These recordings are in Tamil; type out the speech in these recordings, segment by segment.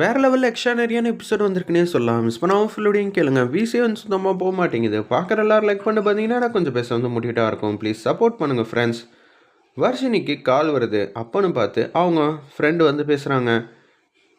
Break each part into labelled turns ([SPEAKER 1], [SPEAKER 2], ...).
[SPEAKER 1] வேறு லெவலில் எக்ஸ்ட்ரானரியான எபிசோட் வந்திருக்குன்னே சொல்லலாம். மிஸ் பண்ணாமல் ஃபுல்லோடையும் கேளுங்க. விசி வந்து சுத்தமாக போக மாட்டேங்குது. பார்க்குற எல்லாரும் லைக் பண்ணி பார்த்தீங்கன்னா கொஞ்சம் பேச வந்து முடிக்கிட்டா இருக்கும். ப்ளீஸ் சப்போர்ட் பண்ணுங்கள் ஃப்ரெண்ட்ஸ் வர்ஷினிக்கு கால் வருது. அப்பன்னு பார்த்து அவங்க ஃப்ரெண்டு வந்து பேசுகிறாங்க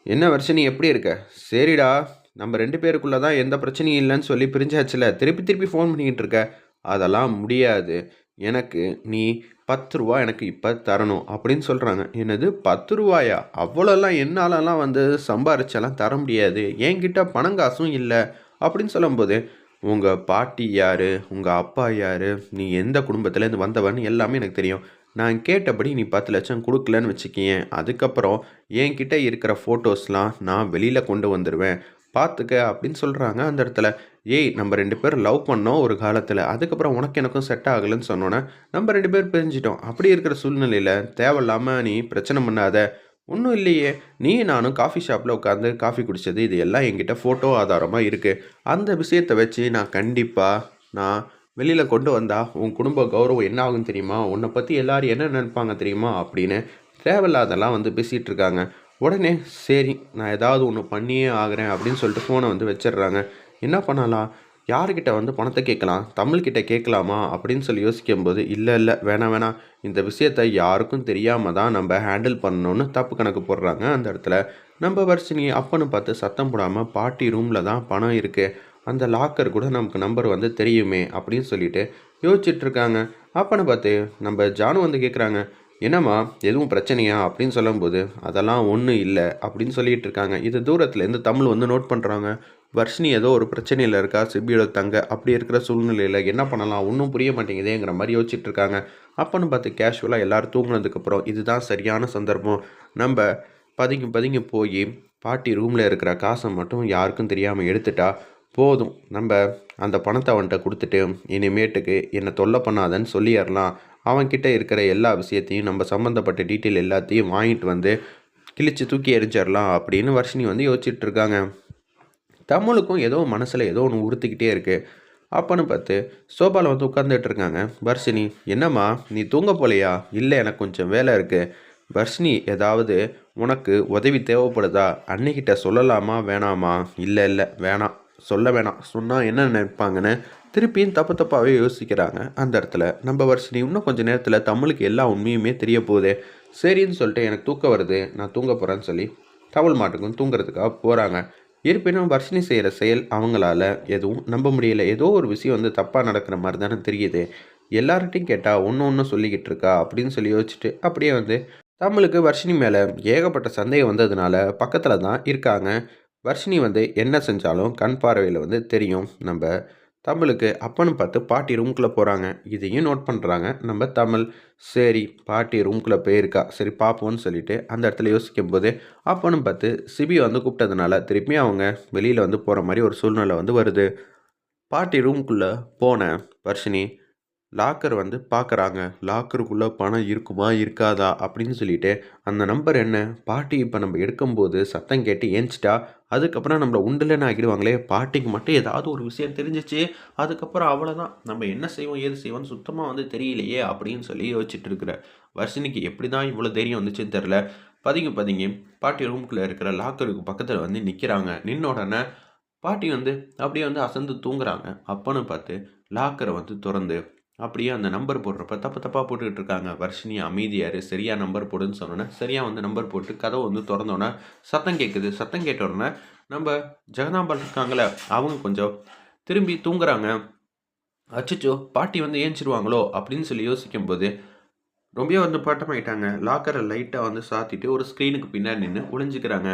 [SPEAKER 1] என்ன வர்ஷினி எப்படி இருக்க? சரிடா. நம்ம ரெண்டு பேருக்குள்ளே தான் எந்த பிரச்சனையும் இல்லைன்னு சொல்லி பிரிஞ்சாச்சுல. திருப்பி திருப்பி ஃபோன் பண்ணிக்கிட்டு இருக்க. அதெல்லாம் முடியாது. எனக்கு நீ பத்து ரூபா எனக்கு இப்போ தரணும் அப்படின்னு சொல்கிறாங்க என்னது? பத்து ரூபாயா அவ்வளோலாம் என்னாலலாம் வந்து சம்பாரிச்செல்லாம் தர முடியாது. என்கிட்ட பணம் காசும் இல்லை அப்படின்னு சொல்லும்போது உங்கள் பாட்டி யார்? உங்கள் அப்பா யார்? நீ எந்த குடும்பத்துலேருந்து வந்தவன்னு எல்லாமே எனக்கு தெரியும். நான் கேட்டபடி நீ பத்து லட்சம் கொடுக்கலன்னு வச்சுக்கியேன். அதுக்கப்புறம் என்கிட்ட இருக்கிற ஃபோட்டோஸ்லாம் நான் வெளியில் கொண்டு வந்துடுவேன் பார்த்துக்க அப்படின்னு சொல்கிறாங்க அந்த இடத்துல ஏய் நம்ம ரெண்டு பேரும் லவ் பண்ணோம் ஒரு காலத்தில். அதுக்கப்புறம் உனக்கு எனக்கும் செட் ஆகலைன்னு சொன்னோன்னே நம்ம ரெண்டு பேர் பிரிஞ்சிட்டோம். அப்படி இருக்கிற சூழ்நிலையில் தேவையில்லாமல் நீ பிரச்சனை பண்ணாத. ஒன்றும் இல்லையே. நீ நானும் காஃபி ஷாப்பில் உட்காந்து காஃபி குடித்தது இது எல்லாம் என்கிட்ட ஃபோட்டோ ஆதாரமாக இருக்குது அந்த விஷயத்தை வச்சு நான் கண்டிப்பாக நான் வெளியில் கொண்டு வந்தால் உன் குடும்ப கௌரவம் என்ன ஆகும் தெரியுமா? உன்னை பற்றி எல்லோரும் என்ன நினைப்பாங்க தெரியுமா? அப்படின்னு தேவையில்லாதெல்லாம் வந்து பேசிகிட்டு இருக்காங்க. உடனே சரி நான் ஏதாவது ஒன்று பண்ணியே ஆகிறேன் அப்படின்னு சொல்லிட்டு ஃபோனை வந்து வச்சிடுறாங்க. என்ன பண்ணலாம்? யார்கிட்ட வந்து பணத்தை கேட்கலாம்? தமிழ்கிட்ட கேட்கலாமா? அப்படின்னு சொல்லி யோசிக்கும்போது இல்லை இல்லை வேணாம் வேணாம். இந்த விஷயத்தை யாருக்கும் தெரியாமல் தான் நம்ம ஹேண்டில் பண்ணணும்னு தப்பு கணக்கு போடுறாங்க அந்த இடத்துல. நம்ம வர்ஷினி அப்பன்னு பார்த்து சத்தம் போடாமல் பாட்டி ரூமில் தான் பணம் இருக்குது அந்த லாக்கர் கூட நமக்கு நம்பர் வந்து தெரியுமே அப்படின்னு சொல்லிட்டு யோசிச்சுட்ருக்காங்க அப்பன்னு பார்த்து நம்ம ஜானு வந்து கேட்குறாங்க என்னம்மா எதுவும் பிரச்சனையா? அப்படின்னு சொல்லும்போது அதெல்லாம் ஒன்றும் இல்லை அப்படின்னு சொல்லிட்டு இருக்காங்க. இது தூரத்துலேருந்து தமிழ் வந்து நோட் பண்ணுறாங்க வர்ஷினி ஏதோ ஒரு பிரச்சனையில் இருக்கா? சிபியோட தங்க அப்படி இருக்கிற சூழ்நிலையில் என்ன பண்ணலாம்? ஒன்றும் புரிய மாட்டேங்குதேங்கிற மாதிரி யோசிச்சுட்டு இருக்காங்க. அப்போன்னு பார்த்து கேஷுவலாக எல்லோரும் தூங்கினதுக்கப்புறம் இதுதான் சரியான சந்தர்ப்பம். நம்ம பதுங்கி பதுங்கி போய் பாட்டி ரூமில் இருக்கிற காசை மட்டும் யாருக்கும் தெரியாமல் எடுத்துட்டா போதும். நம்ம அந்த பணத்தை அவன்கிட்ட கொடுத்துட்டு இனிமேட்டுக்கு என்னை தொல்லை பண்ணாதன்னு சொல்லிடலாம் அவன்கிட்ட இருக்கிற எல்லா விஷயத்தையும் நம்ம சம்மந்தப்பட்ட டீட்டெயில் எல்லாத்தையும் வாங்கிட்டு வந்து கிழிச்சு தூக்கி எரிஞ்சிடலாம் அப்படின்னு வர்ஷினி வந்து யோசிச்சுட்டு இருக்காங்க. தமிழுக்கும் ஏதோ மனசில் ஏதோ ஒன்று உறுத்திக்கிட்டே இருக்குது அப்பன்னு பார்த்து சோபாவில் வந்து உட்காந்துட்டு இருக்காங்க. வர்ஷினி என்னம்மா நீ தூங்க போலையா? இல்லை எனக்கு கொஞ்சம் வேலை இருக்குது வர்ஷினி ஏதாவது உனக்கு உதவி தேவைப்படுதா? அன்னைக்கிட்ட சொல்லலாமா? வேணாமா? இல்லை இல்லை வேணாம். சொல்ல வேணாம். சொன்னால் என்ன நினைப்பாங்கன்னு திருப்பியும் தப்பு தப்பாகவே யோசிக்கிறாங்க. அந்த இடத்துல நம்ம வர்ஷினி இன்னும் கொஞ்சம் நேரத்தில் தமிழுக்கு எல்லா உண்மையுமே தெரிய போகுது. சரின்னு சொல்லிட்டு எனக்கு தூக்கம் வருது. நான் தூங்க போகிறேன்னு சொல்லி தமிழ் மாட்டுக்கும் தூங்குறதுக்காக போகிறாங்க இருப்பினும் வர்ஷினி செய்கிற செயல் அவங்களால எதுவும் நம்ப முடியல. ஏதோ ஒரு விஷயம் வந்து தப்பாக நடக்கிற மாதிரி தானே தெரியுது. எல்லார்கிட்டையும் கேட்டால் ஒன்று ஒன்று சொல்லிக்கிட்டு இருக்கா? அப்படின்னு சொல்லி யோசிச்சுட்டு அப்படியே வந்து தமிழுக்கு வர்ஷினி மேலே ஏகப்பட்ட சந்தேகம் வந்ததுனால பக்கத்தில் தான் இருக்காங்க. வர்ஷினி வந்து என்ன செஞ்சாலும் கண் பார்வையில் வந்து தெரியும். நம்ம தமிழுக்கு அப்பன்னு பார்த்து பாட்டி ரூம்குள்ளே போகிறாங்க இதையும் நோட் பண்ணுறாங்க நம்ம தமிழ் சரி பாட்டி ரூம்குள்ளே போயிருக்கா. சரி பார்ப்போம்னு சொல்லிட்டு அந்த இடத்துல யோசிக்கும் போது அப்பன்னு பார்த்து சிபி வந்து கூப்பிட்டதுனால திருப்பி அவங்க வெளியில் வந்து போகிற மாதிரி ஒரு சூழ்நிலை வந்து வருது. பாட்டி ரூம்குள்ளே போன வர்ஷினி லாக்கர் வந்து பார்க்குறாங்க. லாக்கருக்குள்ளே பணம் இருக்குமா இருக்காதா அப்படின்னு சொல்லிட்டு அந்த நம்பர் என்ன? பாட்டி இப்போ நம்ம எடுக்கும்போது சத்தம் கேட்டு ஏஞ்சிட்டா அதுக்கப்புறம் நம்மளை உண்டுலன்னு ஆகிடுவாங்களே பாட்டிக்கு மட்டும் ஏதாவது ஒரு விஷயம் தெரிஞ்சிச்சு அதுக்கப்புறம் அவ்வளோதான் நம்ம என்ன செய்வோம் ஏது செய்வோம்னு சுத்தமாக வந்து தெரியலையே அப்படின்னு சொல்லி யோசிச்சுட்டு இருக்கிற வர்ஷினிக்கு எப்படி தான் இவ்வளோ தைரியம் வந்துச்சுன்னு தெரில பதுங்கி பதுங்கி பாட்டி ரூம்குள்ளே இருக்கிற லாக்கருக்கு பக்கத்தில் வந்து நிற்கிறாங்க நின்ன உடனே பாட்டி வந்து அப்படியே வந்து அசந்து தூங்குறாங்க. அப்பன்னு பார்த்து லாக்கரை வந்து திறந்து அப்படியே அந்த நம்பர் போடுறப்ப தப்பு தப்பாக போட்டுக்கிட்டு இருக்காங்க. வர்ஷினி அமைதியார் சரியாக நம்பர் போடுன்னு சொன்னோன்னே சரியாக வந்து நம்பர் போட்டு கதவை வந்து திறந்தோன்னே சத்தம் கேட்குது சத்தம் கேட்ட உடனே நம்ம ஜெகதாம்பாள் இருக்காங்களே அவங்க கொஞ்சம் திரும்பி தூங்குறாங்க. அச்சச்சோ பாட்டி வந்து ஏஞ்சிருவாங்களோ அப்படின்னு சொல்லி யோசிக்கும் போது ரொம்ப வந்து பட்டமாயிட்டாங்க லாக்கரை லைட்டாக வந்து சாத்திட்டு ஒரு ஸ்க்ரீனுக்கு பின்னாடி நின்று ஒளிஞ்சிக்கிறாங்க.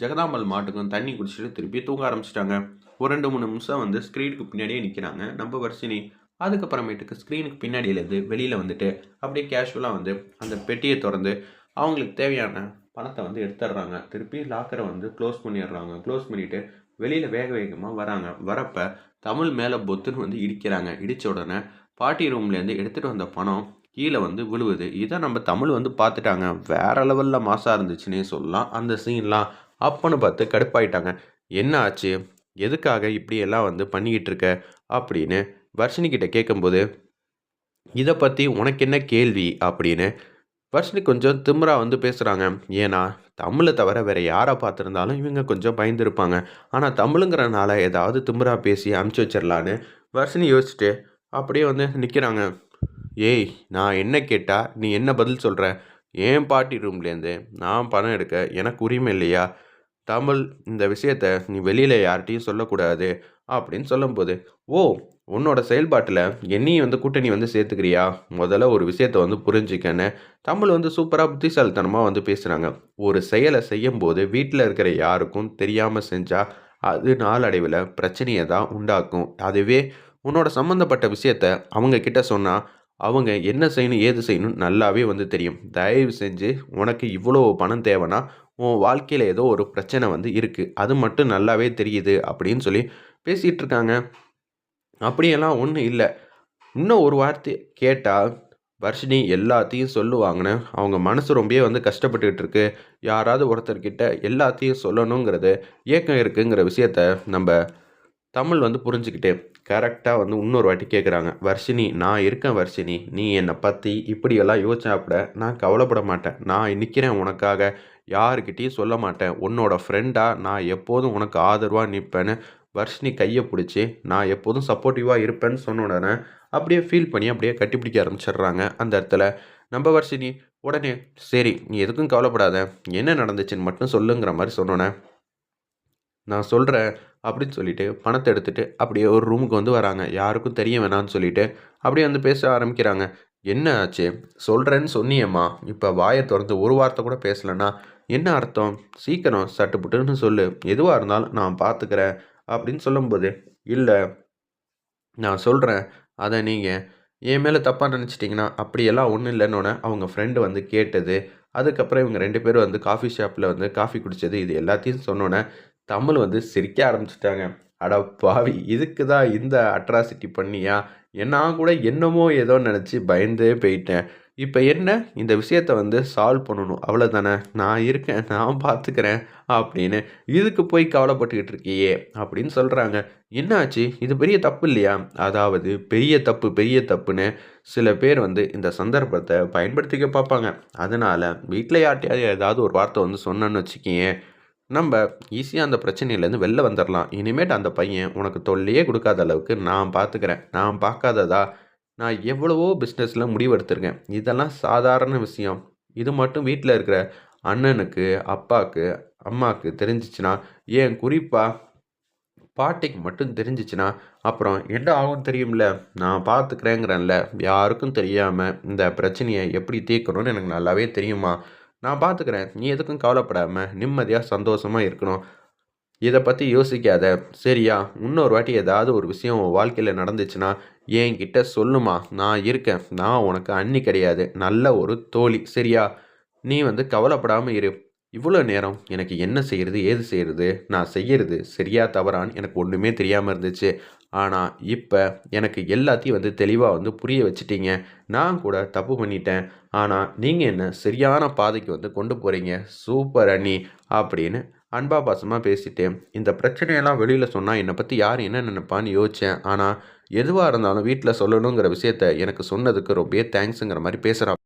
[SPEAKER 1] ஜெகதாம்பாள் மாட்டுக்கும் தண்ணி குடிச்சிட்டு திருப்பி தூங்க ஆரம்பிச்சிட்டாங்க. ஒரு ரெண்டு மூணு நிமிஷம் வந்து ஸ்க்ரீனுக்கு பின்னாடியே நிற்கிறாங்க நம்ம வர்ஷினி அதுக்கப்புறமேட்டுக்கு ஸ்க்ரீனுக்கு பின்னாடியிலேருந்து வெளியில் வந்துட்டு அப்படியே கேஷுவலாக வந்து அந்த பெட்டியை திறந்து அவங்களுக்கு தேவையான பணத்தை வந்து எடுத்துடுறாங்க. திருப்பி லாக்கரை வந்து க்ளோஸ் பண்ணிடுறாங்க. க்ளோஸ் பண்ணிவிட்டு வெளியில் வேக வேகமாக வராங்க. வரப்போ தமிழ் மேலே பொத்துன்னு வந்து இடிக்கிறாங்க. இடித்த உடனே பாட்டி ரூம்லேருந்து எடுத்துகிட்டு வந்த பணம் கீழே வந்து விழுவுது. இதை நம்ம தமிழ் வந்து பார்த்துட்டாங்க. வேற லெவலில் மாசாக இருந்துச்சுன்னே சொல்லலாம். அந்த சீன்லாம் அப்பன்னு பார்த்து கடுப்பாயிட்டாங்க. என்ன ஆச்சு? எதுக்காக இப்படியெல்லாம் வந்து பண்ணிக்கிட்டு இருக்க? அப்படின்னு வர்ஷினிக்கிட்ட கேட்கும்போது இதை பற்றி உனக்கு என்ன கேள்வி? அப்படின்னு. வர்ஷினி கொஞ்சம் திமிரா வந்து பேசுகிறாங்க ஏன்னா தமிழை தவிர வேறு யாரை பார்த்துருந்தாலும் இவங்க கொஞ்சம் பயந்துருப்பாங்க. ஆனால் தமிழுங்கிறனால ஏதாவது திமுறா பேசி அமுச்சு வச்சிடலான்னு வர்ஷினி யோசிச்சுட்டு அப்படியே வந்து நிற்கிறாங்க ஏய் நான் என்ன கேட்டால் நீ என்ன பதில் சொல்கிற ஏன் பாட்டி ரூம்லேருந்து நான் பணம் எடுக்க எனக்கு உரிமை இல்லையா? தமிழ் இந்த விஷயத்த நீ வெளியில் யார்கிட்டையும் சொல்லக்கூடாது. அப்படின்னு சொல்லும்போது ஓ உன்னோட செயல்பாட்டில் என்னையும் வந்து கூட்டணி வந்து சேர்த்துக்கிறியா? முதல்ல ஒரு விஷயத்த வந்து புரிஞ்சுக்கன்னு தமிழ் வந்து சூப்பராக புத்திசாலித்தனமாக வந்து பேசுகிறாங்க ஒரு செயலை செய்யும்போது வீட்டில் இருக்கிற யாருக்கும் தெரியாமல் செஞ்சால் அது நாளடைவில் பிரச்சனையை தான் உண்டாக்கும். அதுவே உன்னோட சம்மந்தப்பட்ட விஷயத்த அவங்க கிட்ட சொன்னால் அவங்க என்ன செய்யணும் ஏது செய்யணும் நல்லாவே வந்து தெரியும். தயவு செஞ்சு உனக்கு இவ்வளோ பணம் தேவைன்னா உன் வாழ்க்கையில் ஏதோ ஒரு பிரச்சனை வந்து இருக்குது அது மட்டும் நல்லாவே தெரியுது அப்படின்னு சொல்லி பேசிகிட்டு இருக்காங்க. அப்படியெல்லாம் ஒன்றும் இல்லை. இன்னும் ஒரு வார்த்தை கேட்டால் வர்ஷினி எல்லாத்தையும் சொல்லுவாங்கன்னு. அவங்க மனசு ரொம்பவே வந்து கஷ்டப்பட்டுக்கிட்டு இருக்கு. யாராவது ஒருத்தர்கிட்ட எல்லாத்தையும் சொல்லணுங்கிறது ஏக்கம் இருக்குங்கிற விஷயத்த நம்ம தமிழ் வந்து புரிஞ்சுக்கிட்டு கரெக்டாக வந்து இன்னொரு வாட்டி கேட்குறாங்க வர்ஷினி நான் இருக்கேன் வர்ஷினி. நீ என்னை பற்றி இப்படியெல்லாம் யோசிச்சாப்பட நான் கவலைப்பட மாட்டேன். நான் நிற்கிறேன் உனக்காக. யாருக்கிட்டேயும் சொல்ல மாட்டேன். உன்னோட ஃப்ரெண்டாக நான் எப்போதும் உனக்கு ஆதரவாக நிற்பேன்னு வர்ஷினி கையை பிடிச்சி நான் எப்போதும் சப்போர்ட்டிவாக இருப்பேன்னு சொன்ன உடனே அப்படியே ஃபீல் பண்ணி அப்படியே கட்டிப்பிடிக்க ஆரம்பிச்சிடுறாங்க அந்த இடத்துல. நம்ம வர்ஷினி உடனே சரி நீ எதுக்கும் கவலைப்படாத என்ன நடந்துச்சுன்னு மட்டும் சொல்லுங்கிற மாதிரி சொன்னோன்னே நான் சொல்கிறேன் அப்படின்னு சொல்லிட்டு பணத்தை எடுத்துகிட்டு அப்படியே ஒரு ரூமுக்கு வந்து வராங்க. யாருக்கும் தெரிய வேணான்னு சொல்லிட்டு அப்படியே வந்து பேச ஆரம்பிக்கிறாங்க. என்ன ஆச்சு? சொல்கிறேன்னு சொன்னியம்மா. இப்போ வாயை திறந்து ஒரு வார்த்தை கூட பேசலைன்னா என்ன அர்த்தம்? சீக்கிரம் சட்டுப்புட்டுன்னு சொல்லு. எதுவாக இருந்தாலும் நான் பார்த்துக்கிறேன் அப்படின்னு சொல்லும்போது இல்லை நான் சொல்கிறேன் அதை நீங்கள் என் மேலே தப்பாக நினச்சிட்டிங்கன்னா அப்படியெல்லாம் ஒன்றும் இல்லைன்னொன்னே அவங்க ஃப்ரெண்டு வந்து கேட்டது. அதுக்கப்புறம் இவங்க ரெண்டு பேரும் வந்து காஃபி ஷாப்பில் வந்து காஃபி குடித்தது இது எல்லாத்தையும் சொன்னோன்னே தமிழ் வந்து சிரிக்க ஆரம்பிச்சிட்டாங்க. அட பாவி இதுக்கு தான் இந்த அட்ராசிட்டி பண்ணியா? நான் கூட என்னமோ ஏதோ நினச்சி பயந்தே போயிட்டேன். இப்போ என்ன? இந்த விஷயத்த வந்து சால்வ் பண்ணணும். அவ்வளோதானே நான் இருக்கேன். நான் பார்த்துக்கிறேன் அப்படின்னு இதுக்கு போய் கவலைப்பட்டுக்கிட்டு இருக்கியே அப்படின்னு சொல்கிறாங்க என்னாச்சு? இது பெரிய தப்பு இல்லையா? அதாவது பெரிய தப்பு பெரிய தப்புன்னு சில பேர் வந்து இந்த சந்தர்ப்பத்தை பயன்படுத்திக்க பார்ப்பாங்க. அதனால் வீட்டில் யார்ட்டையாவது ஏதாவது ஒரு வார்த்தை வந்து சொன்னேன்னு வச்சுக்கிங்க நம்ம ஈஸியாக அந்த பிரச்சனையிலேருந்து வெளில வந்துடலாம் இனிமேட்டு அந்த பையன் உனக்கு தொல்லையே கொடுக்காத அளவுக்கு நான் பார்த்துக்கிறேன் நான் பார்க்காததா நான் எவ்வளவோ பிஸ்னஸில் முடிவெடுத்திருக்கேன். இதெல்லாம் சாதாரண விஷயம். இது மட்டும் வீட்டில் இருக்கிற அண்ணனுக்கு அப்பாவுக்கு அம்மாவுக்கு தெரிஞ்சிச்சுன்னா ஏன் குறிப்பாக பாட்டிக்கு மட்டும் தெரிஞ்சிச்சுன்னா அப்புறம் என்ன ஆகும் தெரியும்ல? நான் பார்த்துக்கிறேங்கிறேன்ல யாருக்கும் தெரியாமல் இந்த பிரச்சனையை எப்படி தீர்க்கணும்னு எனக்கு நல்லாவே தெரியுமா? நான் பார்த்துக்கிறேன் நீ எதுக்கும் கவலைப்படாமல் நிம்மதியாக சந்தோஷமாக இருக்கணும். இதை பற்றி யோசிக்காத. சரியா? இன்னொரு வாட்டி ஏதாவது ஒரு விஷயம் உன் வாழ்க்கையில் நடந்துச்சுன்னா என்கிட்ட சொல்லுமா? நான் இருக்கேன். நான் உனக்கு அண்ணி கிடையாது. நல்ல ஒரு தோழி. சரியா? நீ வந்து கவலைப்படாமல் இரு. இவ்வளோ நேரம் எனக்கு என்ன செய்கிறது ஏது செய்கிறது நான் செய்கிறது சரியா தவறான்னு எனக்கு ஒன்றுமே தெரியாமல் இருந்துச்சு. ஆனால் இப்போ எனக்கு எல்லாத்தையும் வந்து தெளிவாக வந்து புரிய வச்சுட்டீங்க. நான் கூட தப்பு பண்ணிட்டேன். ஆனால் நீங்கள் என்ன சரியான பாதைக்கு வந்து கொண்டு போகிறீங்க சூப்பர் அண்ணி அப்படின்னு அன்பா பாசமாக பேசிட்டேன். இந்த பிரச்சனையெல்லாம் வெளியில் சொன்னால் என்னை பற்றி யார் என்ன நினைப்பான்னு யோசித்தேன் ஆனால் எதுவாக இருந்தாலும் வீட்டில் சொல்லணுங்கிற விஷயத்த எனக்கு சொன்னதுக்கு ரொம்ப தேங்க்ஸுங்கிற மாதிரி பேசுகிறான்